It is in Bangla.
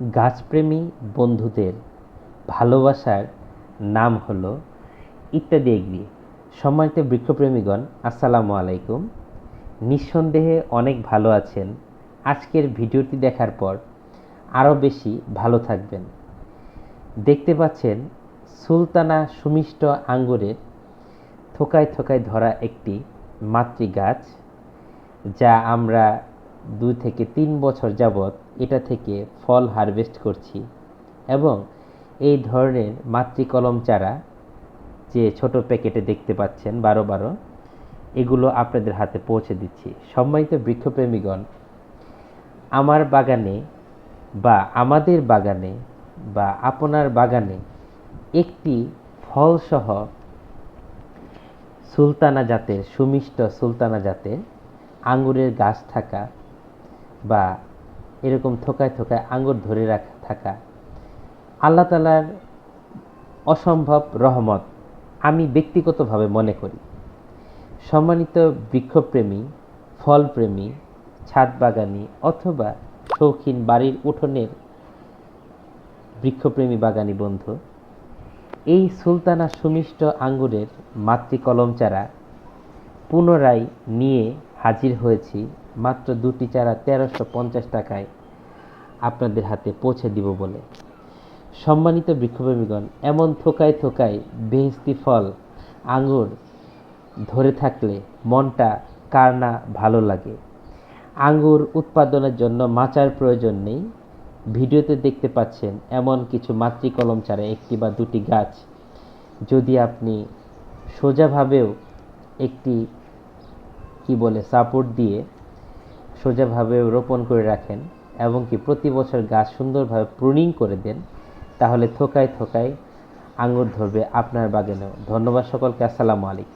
গাছপ্রেমী বন্ধুদের ভালোবাসার নাম হলো ইত্যাদি এগ্রি সম্মানিত বৃক্ষপ্রেমীগণ, আসসালামু আলাইকুম। নিঃসন্দেহে অনেক ভালো আছেন। আজকের ভিডিওটি দেখার পর আরও বেশি ভালো থাকবেন। দেখতে পাচ্ছেন, সুলতানা সুমিষ্ট আঙ্গুরের থোকায় থোকায় ধরা একটি মাতৃ গাছ যা আমরা দুই থেকে তিন বছর যাবৎ এটা থেকে ফল হারভেস্ট করছি এবং এই ধরনের মাতৃকলম চারা যে ছোট প্যাকেটে দেখতে পাচ্ছেন বারো বারো, এগুলো আপনাদের হাতে পৌঁছে দিচ্ছি। সম্মানিত বৃক্ষপ্রেমীগণ, আমার বাগানে বা আমাদের বাগানে বা আপনার বাগানে একটি ফলসহ সুলতানা জাতের, সুমিষ্ট সুলতানা জাতের আঙুরের গাছ থাকা বা এরকম থোকায় থোকায় আঙুর ধরে রাখা, থাকা। আল্লাহ তালার অসম্ভব রহমত আমি ব্যক্তিগতভাবে মনে করি। সম্মানিত বৃক্ষপ্রেমী, ফলপ্রেমী ছাদ বাগানি অথবা শৌখিন বাড়ির উঠোনের বৃক্ষপ্রেমী বাগানি বন্ধু, এই সুলতানা সুমিষ্ট আঙ্গুরের মাতৃকলম চারা পুনরায় নিয়ে হাজির হয়েছি মাত্র দুটি চারা তেরোশো পঞ্চাশ টাকায় আপনাদের হাতে পৌঁছে দিব বলে। সম্মানিত বৃক্ষপ্রেমীগণ, এমন থোকায় থোকায় বেহেস্তি ফল আঙ্গুর ধরে থাকলে মনটা কার না ভালো লাগে? আঙ্গুর উৎপাদনের জন্য মাচার প্রয়োজন নেই। ভিডিওতে দেখতে পাচ্ছেন এমন কিছু মাতৃকলম চারা, একটি বা দুটি গাছ। যদি আপনি সোজাভাবেও একটি, কি বলে সাপোর্ট দিয়ে সোজাভাবেও রোপণ করে রাখেন এবং কি প্রতি বছর গাছ সুন্দরভাবে প্রুনিং করে দেন, তাহলে থোকায় থোকায় আঙুর ধরবে আপনার বাগানেও। ধন্যবাদ সকলকে, আসসালামু আলাইকুম।